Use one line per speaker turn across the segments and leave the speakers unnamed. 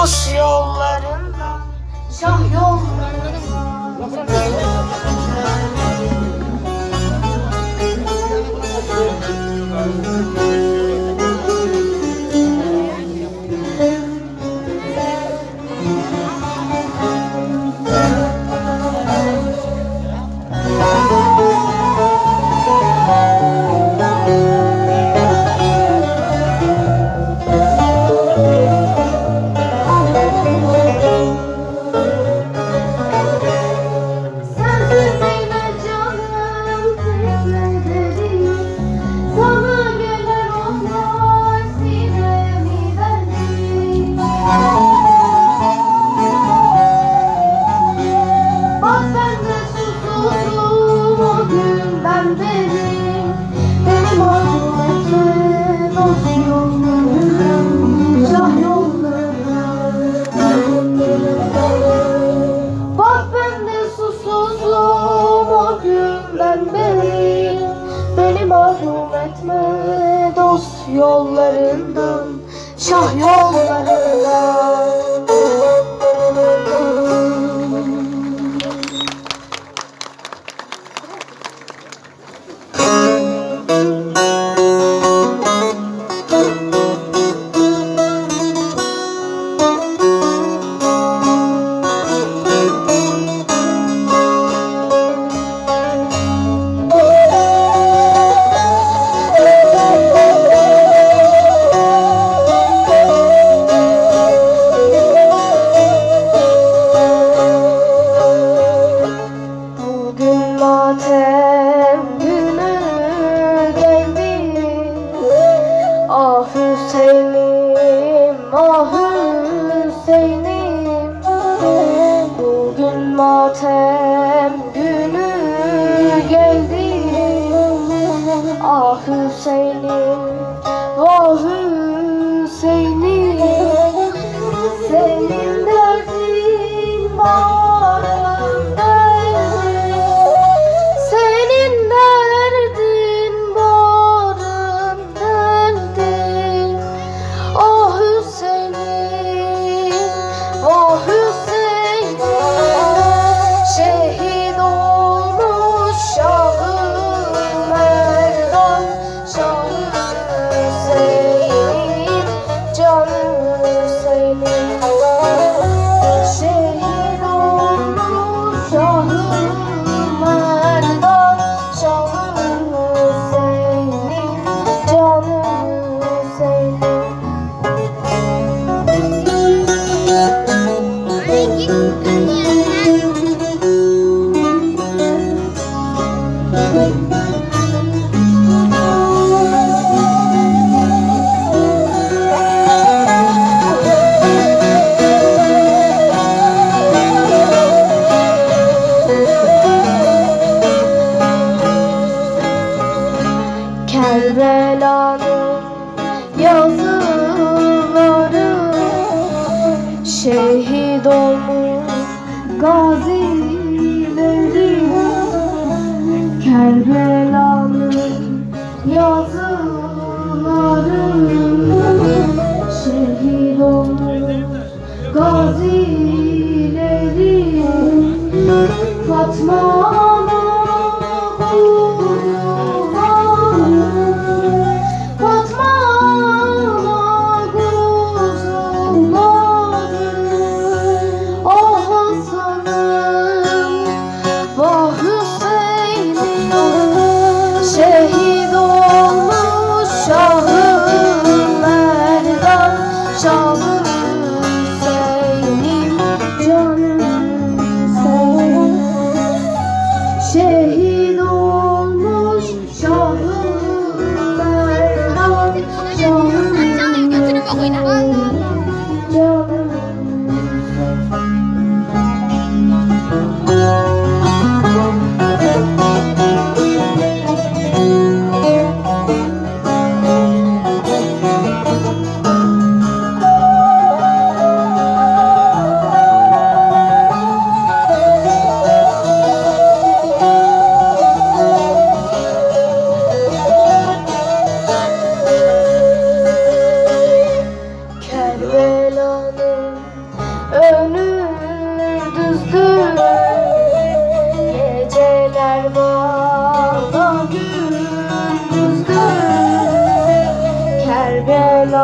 dost yollarından yollarından
Hüseyin'im, Gazalarım şehit
olur Gazilerim Fatma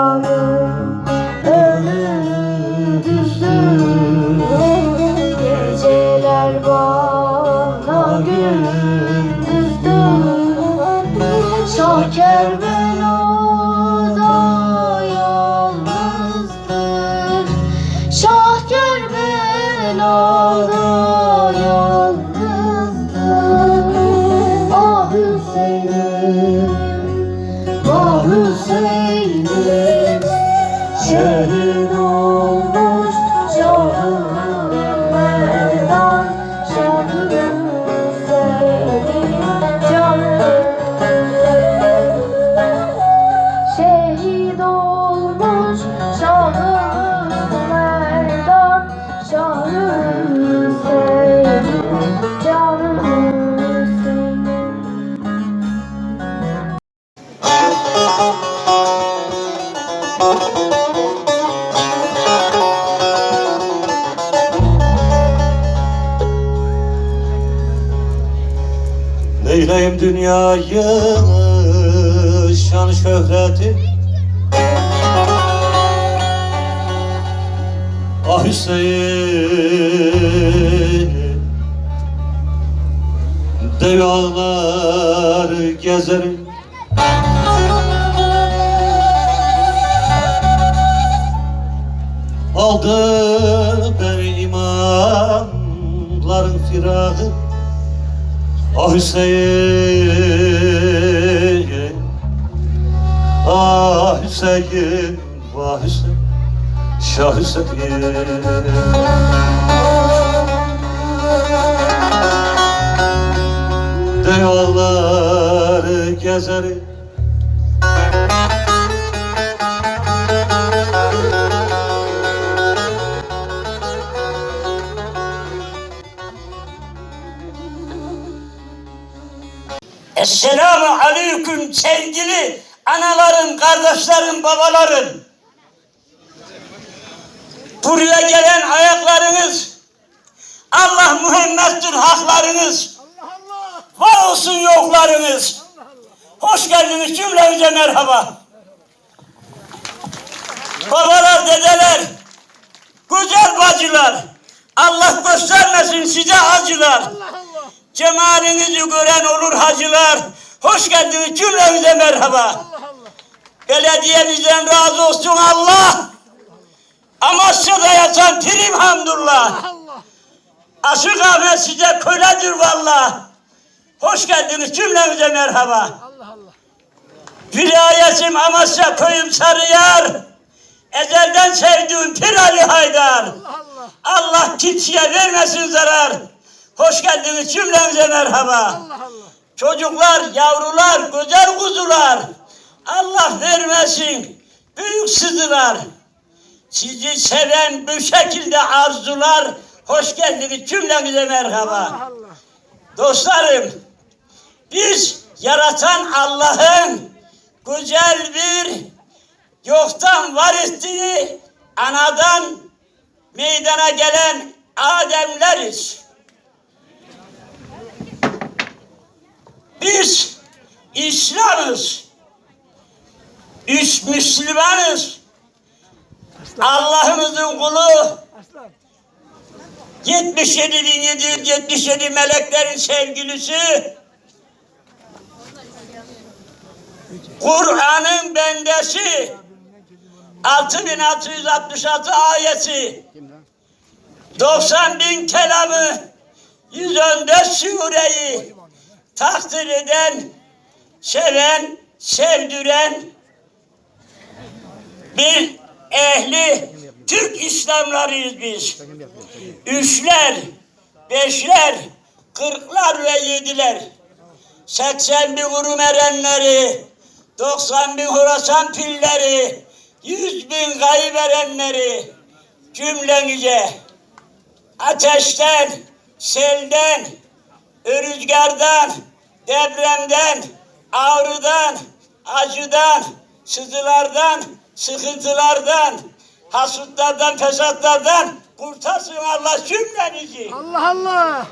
Father. Dünyayı şan şöhreti. Ah Hüseyin Dev ağlar gezerim Aldı beni imamların firahı Ah Hüseyin Ah Hüseyin Vah Hüseyin Şah Hüseyin Devalar gezerim
Esselamu aleyküm sevgili anaların, kardeşlerin, babaların. Buraya gelen ayaklarınız, Allah Muhammed'dir haklarınız. Var olsun yoklarınız. Hoş geldiniz cümlemize merhaba. Babalar, dedeler, güzel bacılar. Allah göstermesin size acılar. Cemalinizi gören olur hacılar. Hoş geldiniz cümlemize merhaba. Belediyemizden razı olsun Allah. Amasya'da yatan Prim Hamdullah. Aşık Ahmet size köledir valla. Hoş geldiniz cümlemize merhaba. Vilayetim Amasya köyüm Sarıyar. Ezelden sevdiğim Pir Ali Haydar. Allah kimseye vermesin zarar. Hoş geldiniz cümlemize merhaba. Çocuklar, yavrular, güzel kuzular. Allah vermesin büyük sızılar. Sizi seven bu şekilde arzular. Hoş geldiniz cümlemize merhaba. Dostlarım, biz yaratan Allah'ın güzel bir yoktan var ettiği anadan meydana gelen Ademleriz. Biz İslam'ız. Üç Müslümanız. Allah'ımızın kulu. 77.777 meleklerin sevgilisi. Kur'an'ın bendesi. 6666 ayeti. 90 bin kelamı. 114 sureyi takdir eden, seven, sevdiren bir ehli Türk İslamlarıyız biz. Üçler, beşler, kırklar ve yediler. 80 bin Rum erenleri, 90 bin Horasan pilleri, 100 bin gayb erenleri cümlenize ateşten, selden, rüzgardan, depremden, ağrıdan, acıdan, sızılardan, sıkıntılardan, hasutlardan, fesatlardan kurtarsın Allah cümlenizi.
Allah Allah.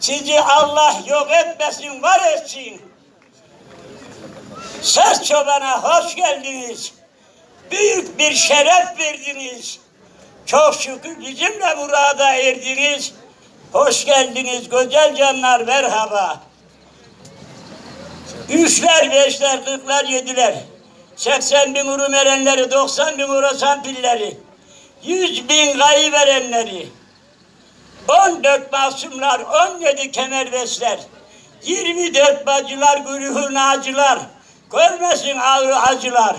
Sizi Allah yok etmesin, var etsin. Ses çobana hoş geldiniz. büyük bir şeref verdiniz. Çok şükür bizimle burada erdiniz. Hoş geldiniz güzel canlar merhaba. Üçler, beşler, kırklar, yediler. 80 bin uru verenleri, 90 bin urasan pilleri. 100 bin gayı verenleri. 14 masumlar, 17 kemerbesler. 24 bacılar, güruhu nacılar. Görmesin ağrı acılar.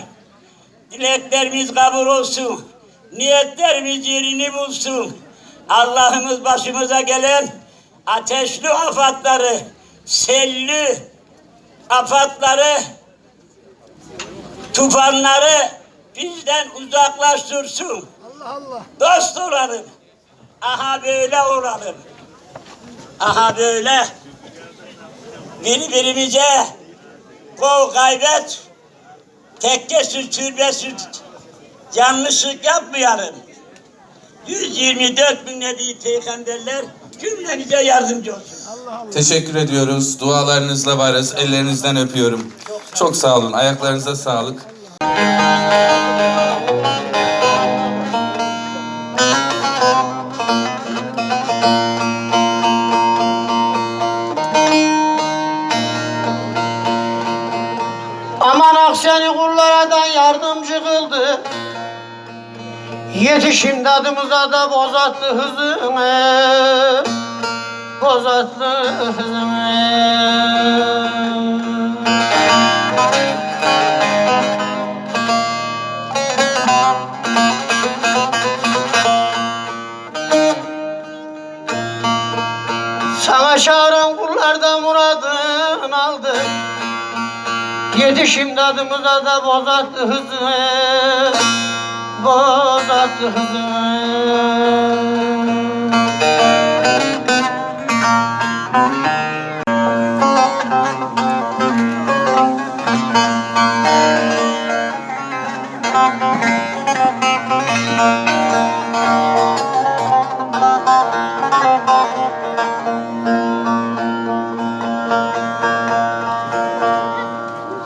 Dileklerimiz kabul olsun. Niyetlerimiz yerini bulsun. Allah'ımız başımıza gelen ateşli afatları, selli afatları, tufanları bizden uzaklaştırsın. Dost olalım. Aha böyle olalım. Aha böyle. Birbirimize kol kaybet, tekke süt, türbe süt, yanlışlık yapmayalım. 124 bin nebi peygamberler cümlemize yardımcı olsun.
Teşekkür ediyoruz. Dualarınızla varız. Ellerinizden öpüyorum. Çok sağ olun. Ayaklarınıza sağlık.
Yetişim dadımıza da bozattı hızını Bozattı hızını. Sana çağıran kullardan muradın aldı. Yetişim dadımıza da bozattı hızını Hızını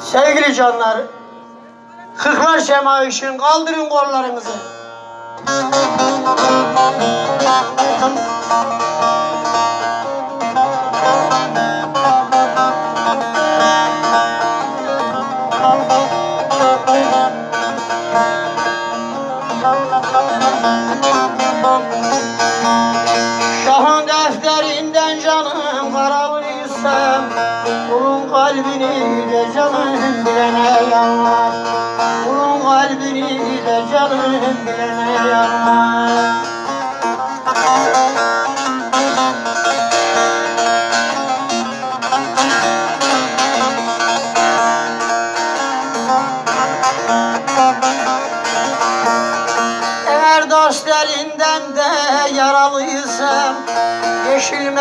Sevgili canlar Kırklar şemaişin kaldırın kollarınızı. Şahın defterinden canım karalıysa Kulun kalbini de canım bilene yanlar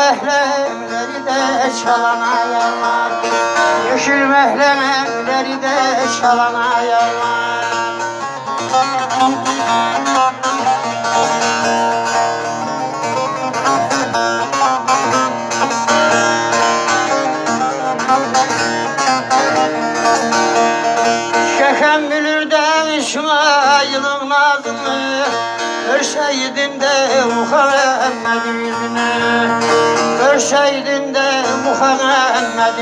mehlemleri de çalana yarlar Yeşil mehlemleri de çalana yarlar Şehem bilirden İsmail'in nazını Görseydim de yüzünü Görseydim de Muhammed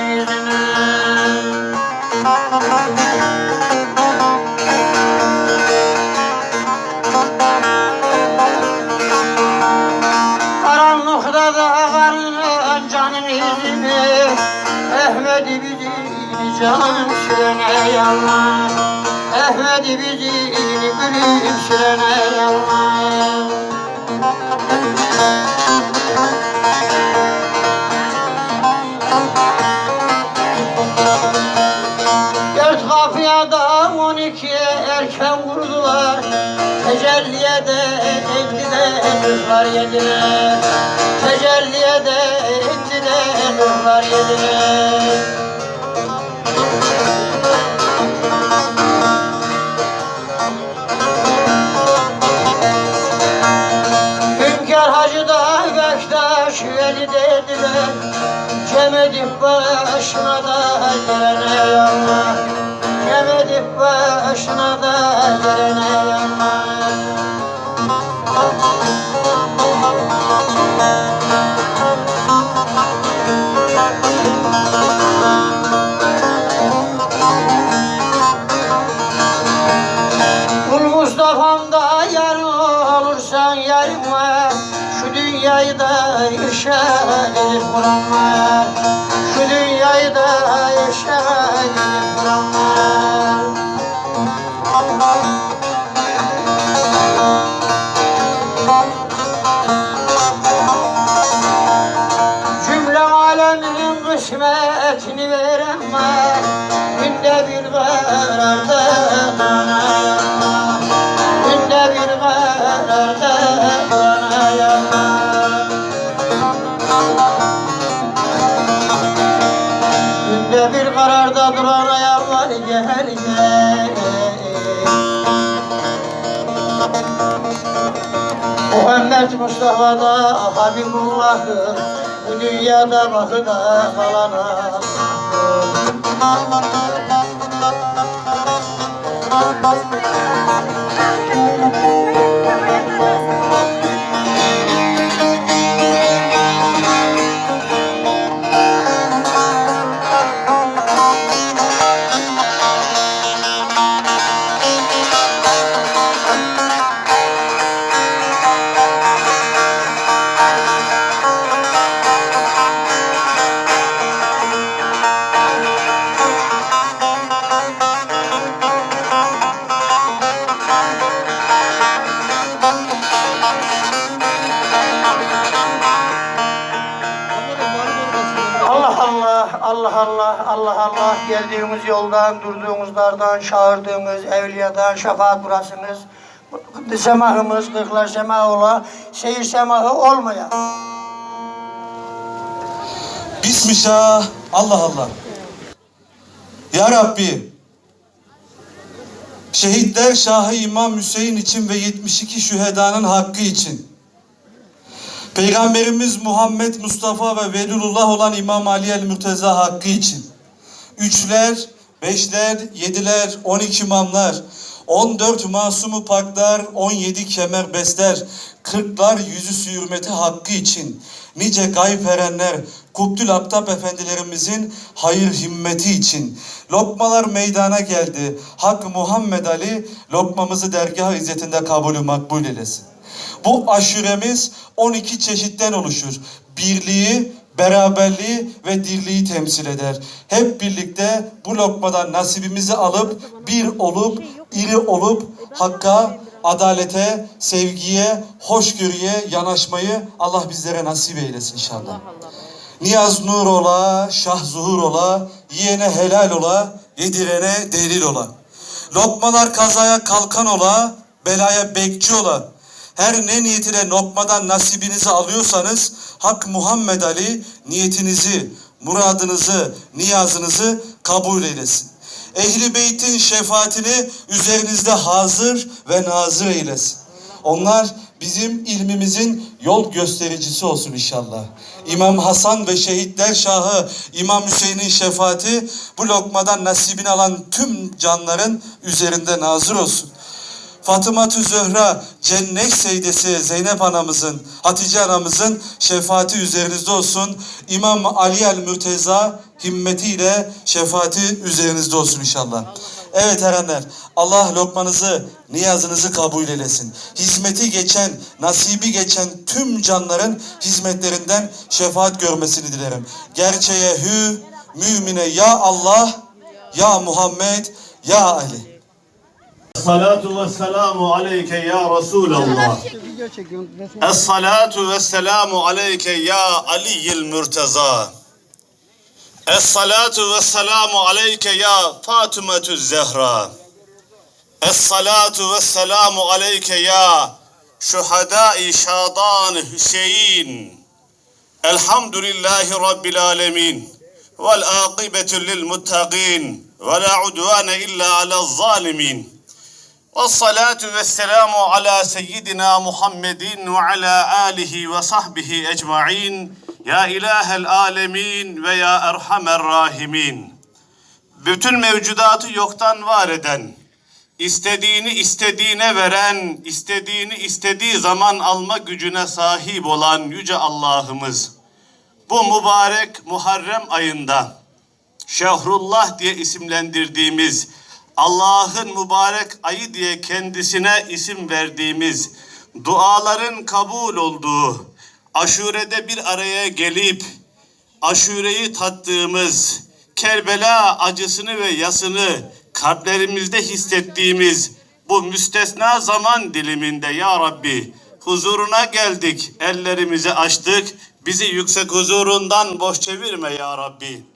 Karanlıkta da karın canın yüzünü Ahmet'i bizim canım sürene yalvar. Ahmet'i bizim gülüm sürene yalvar kızlar yediler Tecelliye de elli de kızlar yediler Hünkar Hacı da Bektaş veli dediler Cem edip başına da gelene yanlar Cem edip başına da gelene dünyayı da Muhammed Mustafa'da Habibullah'ı Bu dünyada bakı da Allah, Allah Allah, Allah geldiğimiz yoldan, durduğumuz dardan, çağırdığımız evliyadan şefaat burasınız. Semahımız, kırklar semahı ola, şehir semahı olmaya.
Bismillah. Allah Allah. Ya Rabbi. Şehitler Şahı İmam Hüseyin için ve 72 şühedanın hakkı için. Peygamberimiz Muhammed Mustafa ve Velulullah olan İmam Ali el Mürteza hakkı için. Üçler, beşler, yediler, on iki imamlar, on dört masumu paklar, on yedi kemer besler, kırklar yüzü hürmeti hakkı için. Nice gayb erenler, Kubdül Aptap efendilerimizin hayır himmeti için. Lokmalar meydana geldi. Hak Muhammed Ali lokmamızı dergah izzetinde kabulü makbul eylesin. Bu aşuremiz 12 çeşitten oluşur. Birliği, beraberliği ve dirliği temsil eder. Hep birlikte bu lokmadan nasibimizi alıp bir olup, iri olup hakka, adalete, sevgiye, hoşgörüye yanaşmayı Allah bizlere nasip eylesin inşallah. Niyaz nur ola, şah zuhur ola, yiyene helal ola, yedirene delil ola. Lokmalar kazaya kalkan ola, belaya bekçi ola. Her ne niyetine lokmadan nasibinizi alıyorsanız Hak Muhammed Ali niyetinizi, muradınızı, niyazınızı kabul eylesin. Ehli beytin şefaatini üzerinizde hazır ve nazır eylesin. Onlar bizim ilmimizin yol göstericisi olsun inşallah. İmam Hasan ve şehitler şahı İmam Hüseyin'in şefaati bu lokmadan nasibini alan tüm canların üzerinde nazır olsun. Fatıma-tü Zöhra cennet seydesi Zeynep anamızın, Hatice anamızın şefaati üzerinizde olsun. İmam Ali el Mürteza himmetiyle şefaati üzerinizde olsun inşallah. Evet erenler, Allah lokmanızı, niyazınızı kabul eylesin. Hizmeti geçen, nasibi geçen tüm canların hizmetlerinden şefaat görmesini dilerim. Gerçeğe hü, mümine ya Allah, ya Muhammed, ya Ali.
Salatu ve selamu aleyke ya Resulallah. Es-salatu ve selamu aleyke ya Aliyyil Mürteza. Es-salatu ve selamu aleyke ya Fatimetü Zehra. Es-salatu ve selamu aleyke ya Şuhadai Şadan Hüseyin. Elhamdülillahi Rabbil alemin. Vel akibetu lil muttaqin. Ve salatu ve selamu ala seyyidina Muhammedin ve ala alihi ve sahbihi ecma'in. Ya ilahel alemin ve ya erhamer rahimin. Bütün mevcudatı yoktan var eden, istediğini istediğine veren, istediğini istediği zaman alma gücüne sahip olan Yüce Allah'ımız. Bu mübarek Muharrem ayında Şehrullah diye isimlendirdiğimiz Allah'ın mübarek ayı diye kendisine isim verdiğimiz duaların kabul olduğu aşurede bir araya gelip aşureyi tattığımız, Kerbela acısını ve yasını kalplerimizde hissettiğimiz bu müstesna zaman diliminde ya Rabbi huzuruna geldik, ellerimizi açtık, bizi yüksek huzurundan boş çevirme ya Rabbi.